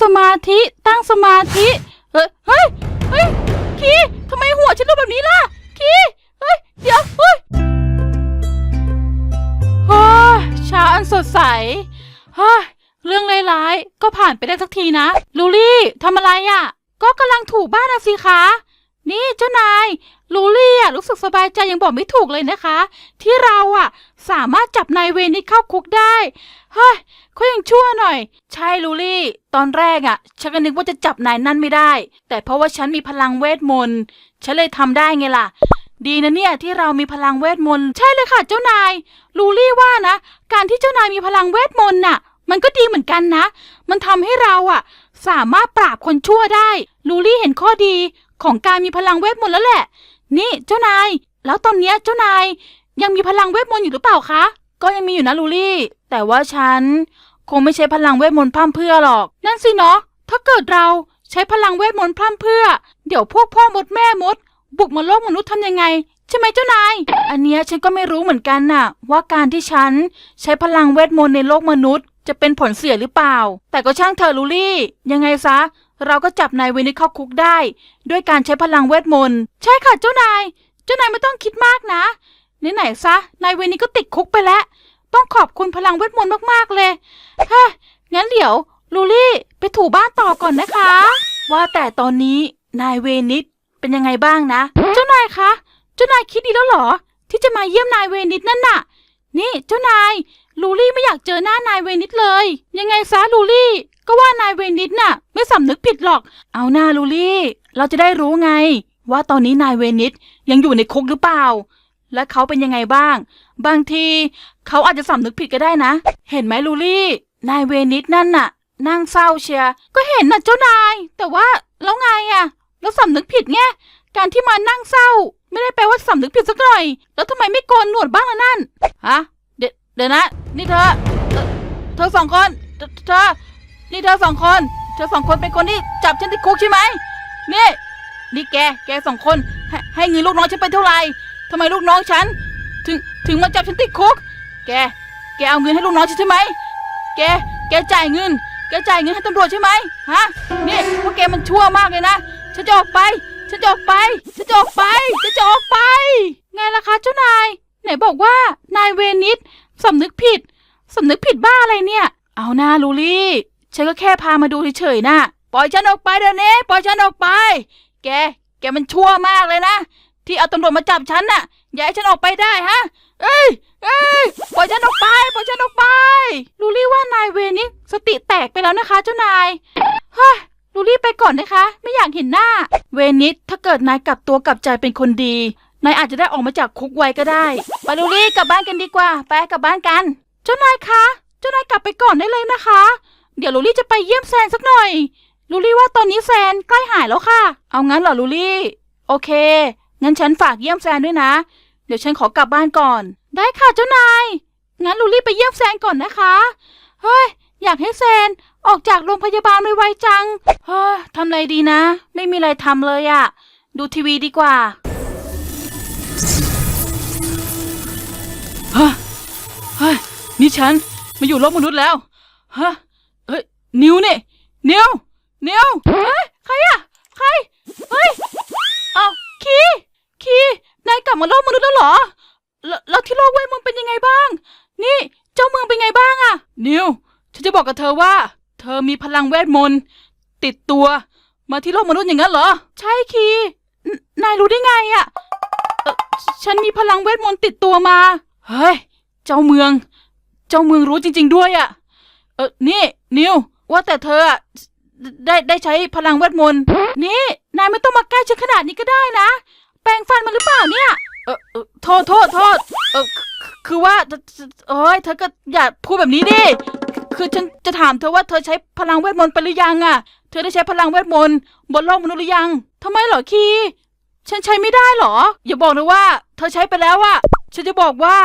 สมาธิตั้งสมาธิ เฮ้ยเฮ้ยเฮ้ยคีทำไมหัวฉันรูปแบบนี้ล่ะคีเฮ้ยเดี๋ยวเฮ้ยโอ้ยเช้าอันสดใสเฮ้ยเรื่องร้ายๆก็ผ่านไปได้สักทีนะลูลี่ทำอะไรอะ่ะ ก็กำลังถูบ้านนะสิคะนี่เจ้านายลูลี่อะรู้สึกสบายใจยังบอกไม่ถูกเลยนะคะ ที่เราอะ สามารถจับนายเวนี้เข้าคุกได้ เฮ้ย เขายังชั่วหน่อย ใช่ลูลี่ ตอนแรกอะ ฉันก็นึกว่าจะจับนายนั่นไม่ได้ แต่เพราะว่าฉันมีพลังเวทมนต์ฉันเลยทำได้ไงล่ะ ดีนะเนี่ยที่เรามีพลังเวทมนต์ใช่เลยค่ะเจ้านายลูลี่ว่านะ การที่เจ้านายมีพลังเวทมนต์น่ะ มันก็ดีเหมือนกันนะ มันทำให้เราอะ สามารถปราบคนชั่วได้ลูลี่เห็นข้อดีของการมีพลังเวทมนต์แล้วแหละ นี่เจ้านาย แล้วตอนเนี้ยเจ้านายยังมีพลังเวทมนต์อยู่หรือเปล่าคะ ก็ยังมีอยู่นะลูลี่ แต่ว่าฉัน คงไม่ใช้พลังเวทมนต์พร่ำเพรื่อหรอก นั่นสิเนาะถ้าเกิดเราใช้พลังเวทมนต์พร่ำเพรื่อ เดี๋ยวพวกพ่อมดแม่มด บุกมาโลกมนุษย์ทำยังไง ใช่ไหมเจ้านาย อันเนี้ยฉันก็ไม่รู้เหมือนกันน่ะ ว่าการที่ฉันใช้พลังเวทมนต์ในโลกมนุษย์ จะเป็นผลเสียหรือเปล่า แต่ก็ช่างเถอลูลี่ ยังไงซะ เราก็จับนายเวนิสเข้าคุกได้ ด้วยการใช้พลังเวทมนต์ใช่ค่ะเจ้านาย เจ้านายไม่ต้องคิดมากนะไหนๆซะนายเวนิสก็ติดคุกไปแล้ว ต้องขอบคุณพลังเวทมนต์มากๆเลยฮะงั้นเดี๋ยว ลูลี่ไปถูบ้านต่อก่อนนะคะ ว่าแต่ตอนนี้นายเวนิสเป็นยังไงบ้างนะ เจ้านายคะ เจ้านายคิดดีแล้วเหรอ ที่จะมาเยี่ยมนายเวนิสนั่นน่ะ นี่เจ้านาย ลูลี่ไม่อยากเจอหน้านายเวนิสเลย ยังไงซะลูลี่ ก็ว่านายเวนิสน่ะ ไม่สำนึกผิดหรอก เอาหน้าลูลี่ เราจะได้รู้ไง ว่าตอนนี้นายเวนิสยังอยู่ในคุกหรือเปล่า และเขาเป็นยังไงบ้าง บางทีเขาอาจจะสำนึกผิดก็ได้นะ เห็นไหมลูลี่ นายเวนิสนั่นน่ะ นั่งเศร้าเชียก็เห็นน่ะเจ้านาย แต่ว่าแล้วไงอะแล้วสำนึกผิดไง การที่มานั่งเศร้า ไม่ได้แปลว่าสำนึกผิดสักหน่อย แล้วทำไมไม่โกนหนวดบ้างล่ะนั่น ฮะ เดี๋ยวเดี๋ยวนะ นี่เธอ เธอสองคนเธอ นี่เธอสองคน เธอสองคนเป็นคนที่จับฉันติดคุกใช่ไหมนี่ นี่แก แกสองคน ใหให้เงินลูกน้องฉันไปเท่าไหร่ ทำไมลูกน้องฉัน ถึงถึงมาจับฉันติดคุก แก แกเอาเงินให้ลูกน้องฉันใช่ไหม แก แกจ่ายเงิน แกจ่ายเงินให้ตำรวจใช่ไหมฮะ นี่พวกแกมันชั่วมากเลยนะ ฉันจะออกไป ฉันจะออกไป ฉันจะออกไป ฉันจะออกไป ไงล่ะคะเจ้านาย ไหนบอกว่านายเวนิสสำนึกผิดสำนึกผิดบ้าอะไรเนี่ย เอาหน้าลูลี่ ฉันก็แค่พามาดูเฉยๆนะ ปล่อยฉันออกไปเดี๋ยวนี้ ปล่อยฉันออกไป แก แกมันชั่วมากเลยนะ ที่เอาตำรวจมาจับฉันน่ะ อย่าให้ฉันออกไปได้ฮะ เอ้ยเอ้ยปล่อยฉันออกไปปล่อยฉันออกไป ลูลี่ว่านายเวนิสสติแตกไปแล้วนะคะ เจ้านายเฮ้ยลูลี่ไปก่อนนะคะ ไม่อยากเห็นหน้า เวนิสถ้าเกิดนายกลับตัวกลับใจเป็นคนดี นายอาจจะได้ออกมาจากคุกไวก็ได้ ไปลูลี่กลับบ้านกันดีกว่า ไปกลับบ้านกัน เจ้านายคะ เจ้านายกลับไปก่อนได้เลยนะคะ เดี๋ยวลูลี่จะไปเยี่ยมแซนสักหน่อย ลูลี่ว่าตอนนี้แซนใกล้หายแล้วค่ะ เอางั้นเหรอลูลี่ โอเค งั้นฉันฝากเยี่ยมแซนด้วยนะ เดี๋ยวฉันขอกลับบ้านก่อน ได้ค่ะเจ้านาย งั้นลูลี่ไปเยี่ยมแซนก่อนนะคะ เฮ้ย อยากให้แซนออกจากโรงพยาบาลไวๆจัง เฮ้ยทำอะไรดีนะ ไม่มีอะไรทำเลยอะดูทีวีดีกว่าฮะเฮ้ยนี่ฉันมาอยู่โลกมนุษย์แล้วฮะเฮ้ยนิวนี่นิวนิวเฮ้ยใครอะใคร เฮ้ย เอาคี คีนายกลับมาโลกมนุษย์แล้วเหรอแล้วแล้วที่โลกเวทมนต์เป็นยังไงบ้าง นี่เจ้าเมืองเป็นไงบ้างอะนิวฉันจะบอกกับเธอว่า เธอมีพลังเวทมนต์ติดตัว มาที่โลกมนุษย์อย่างนั้นเหรอ ใช่คีนนายรู้ได้ไงอะเอ่อฉันมีพลังเวทมนต์ติดตัวมา เฮ้ย เจ้าเมือง เจ้าเมืองรู้จริง ๆ ด้วยอะเออนี่ นิว ว่าแต่เธออะได้ได้ใช้พลังเวทมนต์นี่ นายไม่ต้องมาใกล้ฉันขนาดนี้ก็ได้นะ ปรงฟันมาหรือเปล่าเนี่ย เออเออโทษโทษโทษเออคือคือว่าเอ้ยเธอก็อย่าพูดแบบนี้ดิคือฉันจะถามเธอว่าเธอใช้พลังเวทมนต์ไปหรือยังอะเธอได้ใช้พลังเวทมนต์บนโลกมนุษย์หรือยังทำไมเหรอคี ฉันใช้ไม่ได้เหรอ อย่าบอกนะว่า เธอใช้ไปแล้วอะฉันจะบอกว่า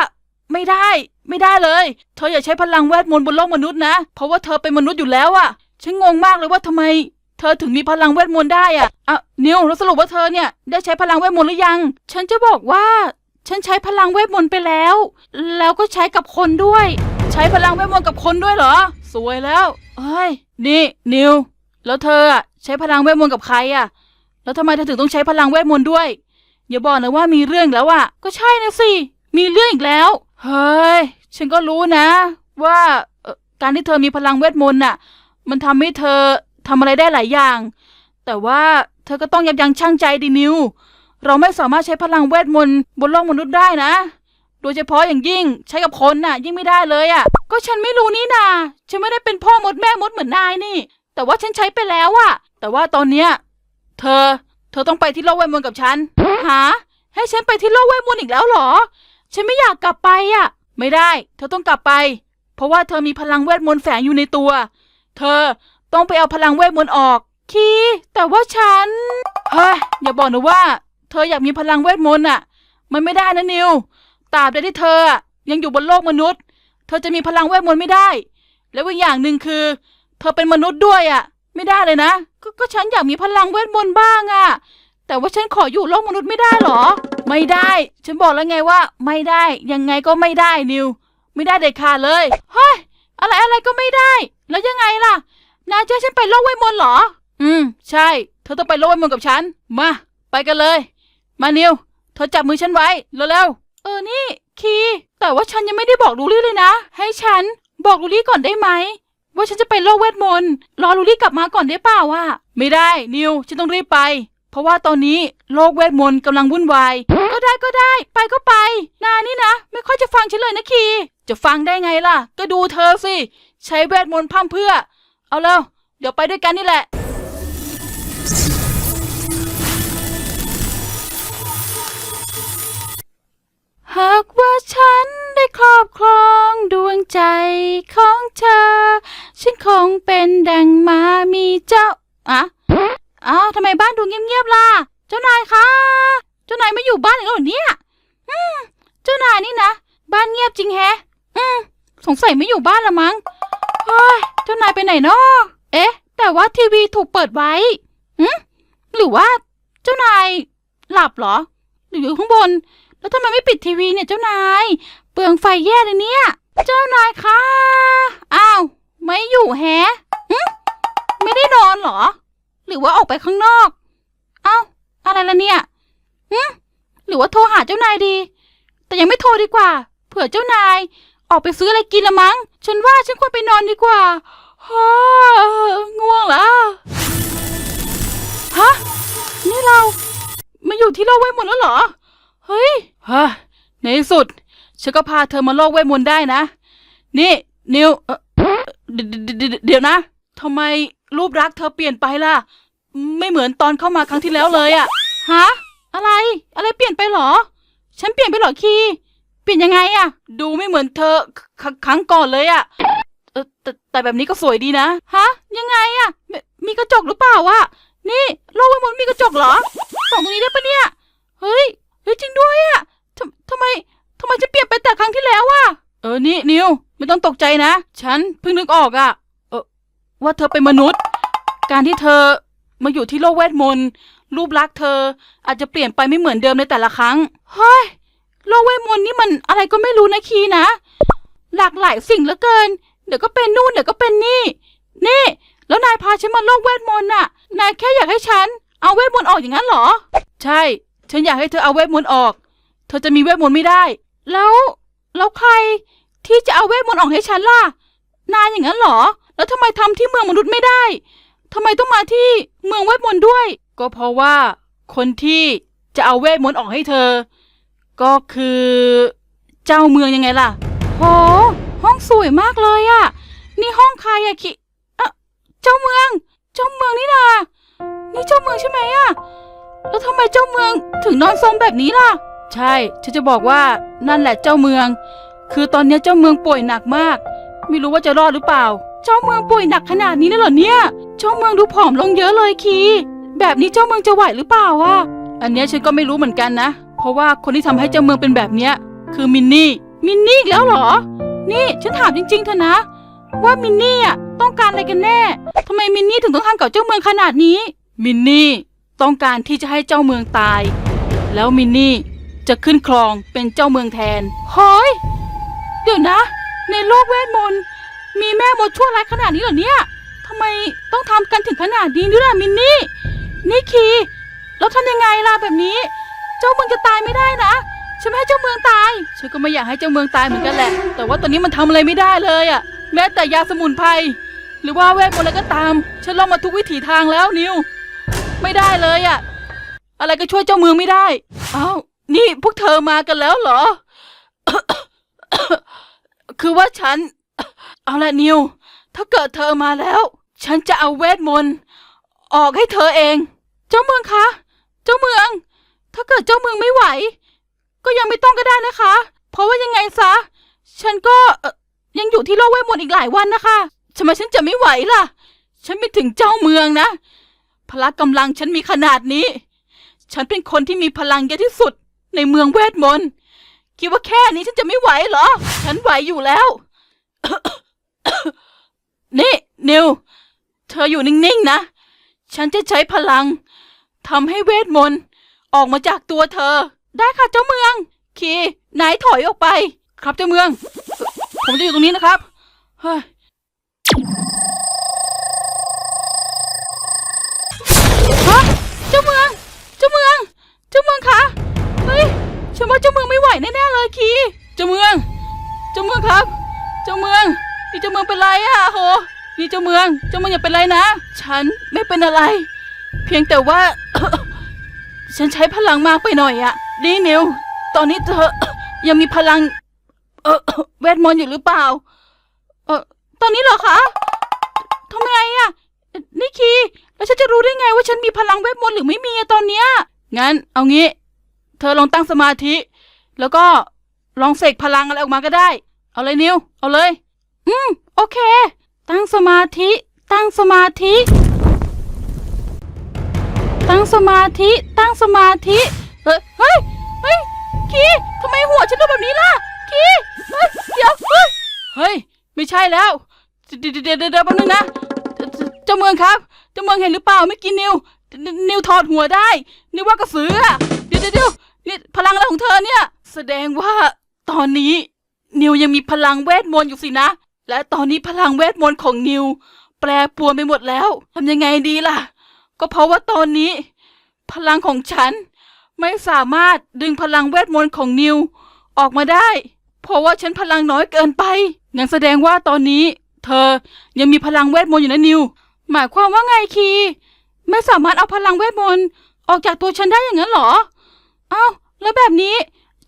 ไม่ได้ ไม่ได้เลย เธออย่าใช้พลังเวทมนต์บนโลกมนุษย์นะ เพราะว่าเธอเป็นมนุษย์อยู่แล้วอะฉันงงมากเลยว่าทำไม ธอถึงมีพลังเวทมนต์ได้อะอะนิวแล้วสรุปว่าเธอเนี่ยได้ใช้พลังเวทมนต์หรือยัง ฉันจะบอกว่า ฉันใช้พลังเวทมนต์ไปแล้ว แล้วก็ใช้กับคนด้วย ใช้พลังเวทมนต์กับคนด้วยเหรอ สวยแล้วเอ้ย นี่ นิว แล้วเธออะใช้พลังเวทมนต์กับใครอะแล้วทำไมเธอถึงต้องใช้พลังเวทมนต์ด้วย อย่าบอกนะว่ามีเรื่องแล้วอะก็ใช่นะสิ มีเรื่องอีกแล้ว เฮ้ย ฉันก็รู้นะ ว่าการที่เธอมีพลังเวทมนต์น่ะ มันทำให้เธอ ทำอะไรได้หลายอย่าง แต่ว่าเธอก็ต้องยับยั้งชั่งใจดินิว เราไม่สามารถใช้พลังเวทมนต์บนโลกมนุษย์ได้นะ โดยเฉพาะอย่างยิ่งใช้กับคนน่ะ ยิ่งไม่ได้เลยอะ่ะ ก็ฉันไม่รู้นี่นาฉันไม่ได้เป็นพ่อมดแม่มดเหมือนนายนี่ แต่ว่าฉันใช้ไปแล้วอะแต่ว่าตอนเนี้ยเธอ เธอต้องไปที่โลกเวทมนต์กับฉัน หา ให้ฉันไปที่โลกเวทมนต์อีกแล้วเหรอ ฉันไม่อยากกลับไปอะ่ะ ไม่ได้ เธอต้องกลับไป เพราะว่าเธอมีพลังเวทมนต์แฝงอยู่ในตัว เธอ ต้องไปเอาพลังเวทมนต์ออก คีแต่ว่าฉันเฮ้ยอย่าบอกนะว่า เธออยากมีพลังเวทมนต์อะ มันไม่ได้นะนิวตราบใดที่เธอยังอยู่บนโลกมนุษย์ เธอจะมีพลังเวทมนต์ไม่ได้ แล้วอีกอย่างหนึ่งคือ เธอเป็นมนุษย์ด้วยอะ ไม่ได้เลยนะกก็ฉันอยากมีพลังเวทมนต์บ้างอะ แต่ว่าฉันขออยู่โลกมนุษย์ไม่ได้เหรอ ไม่ได้ ฉันบอกแล้วไงว่า ไม่ได้ ยังไงก็ไม่ได้นิว ไม่ได้เด็ดขาดเลย เฮ้ย อะไรอะไรก็ไม่ได้ แล้วยังไงล่ะ นายจะให้ฉันไปโลกเวทมนต์เหรอ อืม ใช่ เธอต้องไปโลกเวทมนต์กับฉัน มา ไปกันเลย มานิว เธอจับมือฉันไว้เร็วๆเออนี่ คีแต่ว่าฉันยังไม่ได้บอกลูลี่เลยนะ ให้ฉันบอกลูลี่ก่อนได้ไหม ว่าฉันจะไปโลกเวทมนต์รอลูลี่กลับมาก่อนได้เปล่าวะไม่ได้นิว ฉันต้องรีบไป เพราะว่าตอนนี้โลกเวทมนต์กำลังวุ่นวาย ก็ได้ก็ได้ ไปก็ไป นานี่นะ ไม่ค่อยจะฟังฉันเลยนะคี จะฟังได้ไงล่ะ ก็ดูเธอสิ ใช้เวทมนต์พร่ำเพรื่อ เอาเร็ว เดี๋ยวไปด้วยกันนี่แหละ หากว่าฉันได้ครอบครองดวงใจของเธอ ฉันคงเป็นดังมามีเจ้าอะอ้าวทำไมบ้านดูเงียบๆล่ะ เจ้านายคะ เจ้านายไม่อยู่บ้านอีกแล้วเหรอเนี่ย อืม เจ้านายนี่นะ บ้านเงียบจริงแฮะ อืม สงสัยไม่อยู่บ้านละมั้ง เฮ้ยเจ้านายไปไหนเนาะเอ๊ะ แต่ว่าทีวีถูกเปิดไว้อืมหรือว่าเจ้านายหลับเหรอ หรืออยู่ข้างบน แล้วทำไมไม่ปิดทีวีเนี่ยเจ้านาย เปลืองไฟแย่เลยเนี่ย เจ้านายคะอ้าวไม่อยู่แฮะหึไม่ได้นอนเหรอ หรือว่าออกไปข้างนอก เอ้า อะไรละเนี่ยหึหรือว่าโทรหาเจ้านายดี แต่ยังไม่โทรดีกว่า เผื่อเจ้านาย ออกไปซื้ออะไรกินละมั้ง ฉันว่าฉันควรไปนอนดีกว่าฮ่าง่วงแล้วฮะ นี่เรา มาอยู่ที่โลกเวทมนต์แล้วเหรอ เฮ้ยฮะในที่สุด ฉันก็พาเธอมาโลกเวทมนต์ได้นะ นี่ นิวเดี๋ยวนะทำไมรูปรักษณ์เธอเปลี่ยนไปล่ะ ไม่เหมือนตอนเข้ามาครั้งที่แล้วเลยอะฮะ อะไร อะไรเปลี่ยนไปหรอ ฉันเปลี่ยนไปหรอคี เปลี่ยนยังไงอะดูไม่เหมือนเธอคครั้งก่อนเลยอะเออแต่แต่แบบนี้ก็สวยดีนะฮะ ยังไงอะมมีกระจกหรือเปล่าวะนี่โลกเวทมนต์มีกระจกเหรอส่องตรงนี้ได้ปะเนี่ยเฮ้ยเฮ้ยจริงด้วยอะทำทำไมทำไมจะเปลี่ยนไปแต่ครั้งที่แล้วอะเออนี่นิวไม่ต้องตกใจนะ ฉันเพิ่งนึกออกอะเออว่าเธอเป็นมนุษย์ การที่เธอมาอยู่ที่โลกเวทมนต์รูปลักษณ์เธออาจจะเปลี่ยนไปไม่เหมือนเดิมในแต่ละครั้งเฮ้ย โลกเวทมนต์นี่มันอะไรก็ไม่รู้นะคีนะ หลากหลายสิ่งเหลือเกิน เดี๋ยวก็เป็นนู่นเดี๋ยวก็เป็นนี่ นี่ แล้วนายพาฉันมาโลกเวทมนต์น่ะ นายแค่อยากให้ฉัน เอาเวทมนต์ออกอย่างนั้นเหรอ ใช่ ฉันอยากให้เธอเอาเวทมนต์ออก เธอจะมีเวทมนต์ไม่ได้ แล้ว แล้วใคร ที่จะเอาเวทมนต์ออกให้ฉันล่ะ นายอย่างนั้นเหรอ แล้วทำไมทำที่เมืองมนุษย์ไม่ได้ทำไมต้องมาที่เมืองเวทมนต์ด้วย ก็เพราะว่า คนที่จะเอาเวทมนต์ออกให้เธอ ก็คือเจ้าเมืองยังไงล่ะโหห้องสวยมากเลยอะนี่ห้องใครอะคิเอ่อเจ้าเมือง เจ้าเมืองนี่นานี่เจ้าเมืองใช่ไหมอะแล้วทำไมเจ้าเมืองถึงนอนซมแบบนี้ล่ะ ใช่ฉันจะบอกว่านั่นแหละเจ้าเมือง คือตอนนี้เจ้าเมืองป่วยหนักมาก ไม่รู้ว่าจะรอดหรือเปล่า เจ้าเมืองป่วยหนักขนาดนี้เลยเหรอเนี่ย เจ้าเมืองดูผอมลงเยอะเลยคี แบบนี้เจ้าเมืองจะไหวหรือเปล่าวะอันเนี้ยฉันก็ไม่รู้เหมือนกันนะ เพราะว่าคนที่ทำให้เจ้าเมืองเป็นแบบเนี้ย คือมินนี่ มินนี่อีกแล้วเหรอ นี่ฉันถามจริงๆเถอะนะ ว่ามินนี่อะต้องการอะไรกันแน่ทำไมมินนี่ถึงต้องทำกับเจ้าเมืองขนาดนี้ มินนี่ต้องการที่จะให้เจ้าเมืองตาย แล้วมินนี่จะขึ้นครองเป็นเจ้าเมืองแทนเฮ้ยเดี๋ยวนะ ในโลกเวทมนต์มีแม่มดชั่วร้ายขนาดนี้เหรอเนี่ยทำไมต้องทำกันถึงขนาดนี้ด้วยล่ะมินนี่ นี่คีเราทำยังไงล่ะแบบนี้ จ้าเมืองจะตายไม่ได้นะฉันไม่ให้เจ้าเมืองตาย ฉันก็ไม่อยากให้เจ้าเมืองตายเหมือนกันแหละ แต่ว่าตอนนี้มันทำอะไรไม่ได้เลยอะแม้แต่ยาสมุนไพร หรือว่าเวทมนต์อะไรก็ตาม ฉันลองมาทุกวิถีทางแล้วนิว ไม่ได้เลยอะอะไรก็ช่วยเจ้าเมืองไม่ได้ เอ้า นี่พวกเธอมากันแล้วเหรอ คือว่าฉัน เอาละนิว ถ้าเกิดเธอมาแล้ว ฉันจะเอาเวทมนต์ออกให้เธอเอง เจ้าเมืองคะ เจ้าเมือง ถ้าเกิดเจ้าเมืองไม่ไหว ก็ยังไม่ต้องก็ได้นะคะ เพราะว่ายังไงซะ ฉันก็ยังอยู่ที่โลกเวทมนต์อีกหลายวันนะคะทำไมฉันจะไม่ไหวล่ะ ฉันไม่ถึงเจ้าเมืองนะ พละกำลังฉันมีขนาดนี้ ฉันเป็นคนที่มีพลังเยอะที่สุดในเมืองเวทมนต์ คิดว่าแค่นี้ฉันจะไม่ไหวเหรอ ฉันไหวอยู่แล้ว นี่นิว เธออยู่นิ่งๆนะ ฉันจะใช้พลังทำให้เวทมนต์ ออกมาจากตัวเธอ ได้ค่ะเจ้าเมือง คีนายถอยออกไป ครับเจ้าเมือง ผมจะอยู่ตรงนี้นะครับ เฮ้ยฮะเจ้าเมือง เจ้าเมือง เจ้าเมืองคะ เฮ้ย ฉันว่าเจ้าเมืองไม่ไหวแน่ๆเลยคี เจ้าเมือง เจ้าเมืองครับ เจ้าเมือง นี่เจ้าเมืองเป็นไรอะโห นี่เจ้าเมือง เจ้าเมืองอย่าเป็นไรนะ ฉันไม่เป็นอะไร เพียงแต่ว่า ฉันใช้พลังมากไปหน่อยอะนี่นิว ตอนนี้เธอ ยังมีพลัง เออเวทมนต์อยู่หรือเปล่า เออตอนนี้เหรอคะทำไงอะนี่คี แล้วฉันจะรู้ได้ไงว่าฉันมีพลังเวทมนต์หรือไม่มีอะตอนเนี้ย งั้น เอางี้ เธอลองตั้งสมาธิ แล้วก็ลองเสกพลังอะไรออกมาก็ได้ เอาเลยนิว เอาเลย อืม โอเค ตั้งสมาธิ ตั้งสมาธิ ตั้งสมาธิตั้งสมาธิเฮ้ยเฮ้ยเฮ้ยคีทำไมหัวฉันเป็นแบบนี้ล่ะคีเฮ้ยเดี๋ยวเฮ้ยเฮ้ยไม่ใช่แล้วเดี๋ยวเดี๋ยวเดี๋ยวแป๊บนึงนะเจ้าเมืองครับเจ้าเมืองเห็นหรือเปล่าไม่กินนิวนิวถอดหัวได้นิวว่ากระสืออะเดี๋ยวเดี๋ยวนี่พลังอะไรของเธอเนี่ย แสดงว่าตอนนี้ นิวยังมีพลังเวทมนต์อยู่สินะ และตอนนี้พลังเวทมนต์ของนิว แปรปวนไปหมดแล้วทำยังไงดีล่ะ ก็เพราะว่าตอนนี้ พลังของฉันไม่สามารถดึงพลังเวทมนต์ของนิวออกมาได้ เพราะว่าฉันพลังน้อยเกินไปงั้นแสดงว่าตอนนี้ เธอยังมีพลังเวทมนต์อยู่นะนิว หมายความว่าไงคี ไม่สามารถเอาพลังเวทมนต์ออกจากตัวฉันได้อย่างนั้นเหรอ เอ้า แล้วแบบนี้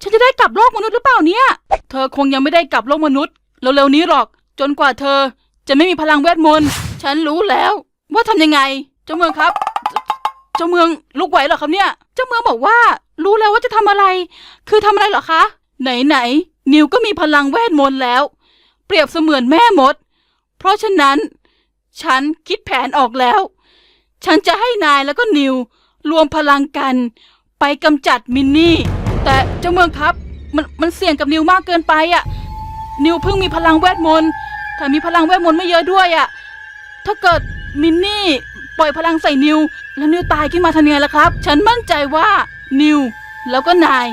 ฉันจะได้กลับโลกมนุษย์หรือเปล่าเนี่ย เธอคงยังไม่ได้กลับโลกมนุษย์เร็วๆนี้หรอก จนกว่าเธอจะไม่มีพลังเวทมนต์ ฉันรู้แล้ว ว่าทำยังไง เจ้าเมืองครับ เจ้าเมืองลุกไหวเหรอครับเนี่ย เจ้าเมืองบอกว่า รู้แล้วว่าจะทำอะไร คือทำอะไรเหรอคะ ไหนๆนิวก็มีพลังเวทมนต์แล้ว เปรียบเสมือนแม่มด เพราะฉะนั้น ฉันคิดแผนออกแล้ว ฉันจะให้นายแล้วก็นิว รวมพลังกัน ไปกำจัดมินนี่ แต่เจ้าเมืองครับ มันมันเสี่ยงกับนิวมากเกินไปอะ่ะ นิวเพิ่งมีพลังเวทมนต์ถ้ามีพลังเวทมนต์ไม่เยอะด้วยอะ่ะถ้าเกิดมินนี่ ปล่อยพลังใส่นิว แล้วนิวตายขึ้นมาทำยังไงล่ะครับ ฉันมั่นใจว่านิวแล้วก็นาย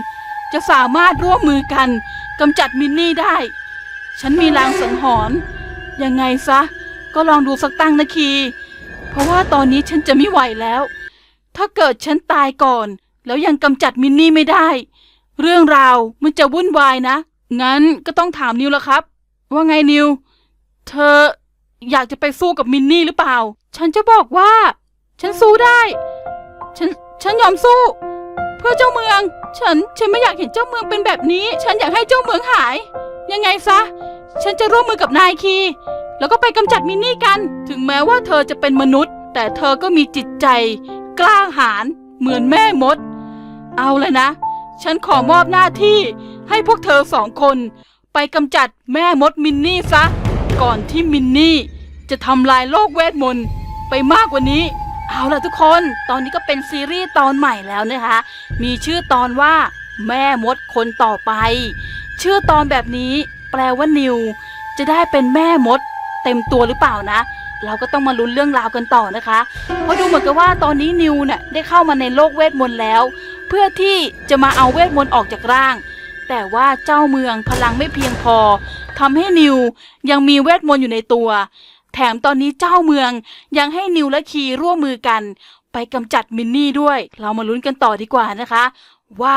จะสามารถร่วมมือกันกำจัดมินนี่ได้ ฉันมีลางสังหรณ์ยังไงซะ ก็ลองดูสักตั้งนะคี เพราะว่าตอนนี้ฉันจะไม่ไหวแล้ว ถ้าเกิดฉันตายก่อน แล้วยังกำจัดมินนี่ไม่ได้ เรื่องราวมันจะวุ่นวายนะ งั้นก็ต้องถามนิวแล้วครับ ว่าไงนิว เธอ อยากจะไปสู้กับมินนี่หรือเปล่า ฉันจะบอกว่า ฉันสู้ได้ ฉัน ฉันยอมสู้ เพื่อเจ้าเมือง ฉัน ฉันไม่อยากเห็นเจ้าเมืองเป็นแบบนี้ ฉันอยากให้เจ้าเมืองหาย ยังไงซะ ฉันจะร่วมมือกับนายคี แล้วก็ไปกำจัดมินนี่กัน ถึงแม้ว่าเธอจะเป็นมนุษย์ แต่เธอก็มีจิตใจ กล้าหาญเหมือนแม่มด เอาเลยนะ ฉันขอมอบหน้าที่ให้พวกเธอสองคน ไปกำจัดแม่มดมินนี่ซะ ก่อนที่มินนี่จะทำลายโลกเวทมนต์ไปมากกว่านี้ เอาล่ะทุกคน ตอนนี้ก็เป็นซีรีส์ตอนใหม่แล้วนะคะ มีชื่อตอนว่าแม่มดคนต่อไป ชื่อตอนแบบนี้แปลว่านิว จะได้เป็นแม่มด เต็มตัวหรือเปล่านะ เราก็ต้องมาลุ้นเรื่องราวกันต่อนะคะ เพราะดูเหมือนกับว่าตอนนี้นิวเนี่ยได้เข้ามาในโลกเวทมนต์แล้ว เพื่อที่จะมาเอาเวทมนต์ออกจากร่าง แต่ว่าเจ้าเมืองพลังไม่เพียงพอ ทำให้นิวยังมีเวทมนต์อยู่ในตัว แถมตอนนี้เจ้าเมืองยังให้นิวและคีร่วมมือกัน ไปกำจัดมินนี่ด้วย เรามาลุ้นกันต่อดีกว่านะคะ ว่า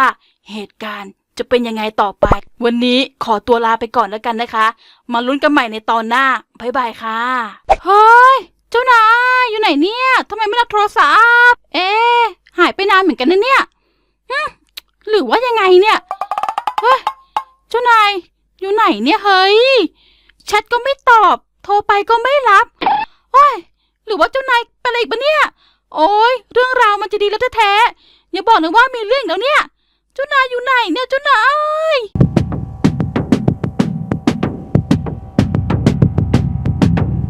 เหตุการณ์จะเป็นยังไงต่อไป วันนี้ขอตัวลาไปก่อนแล้วกันนะคะ มาลุ้นกันใหม่ในตอนหน้าบ๊ายบายค่ะเฮ้ยเจ้านายอยู่ไหนเนี่ยทำไมไม่รับโทรศัพท์ เอ๊หายไปนานเหมือนกันนะเนี่ยหรือว่ายังไงเนี่ย เฮ้ย เจ้านาย อยู่ไหนเนี่ยเฮ้ยแชทก็ไม่ตอบ โทรไปก็ไม่รับโอ้ยหรือว่าเจ้านายเป็นอะไรอีกปะเนี่ย โอ้ยเรื่องราวมันจะดีแล้วแท้ๆอย่าบอกนะว่ามีเรื่องแล้วเนี่ย เจ้านายอยู่ไหนเนี่ยเจ้านาย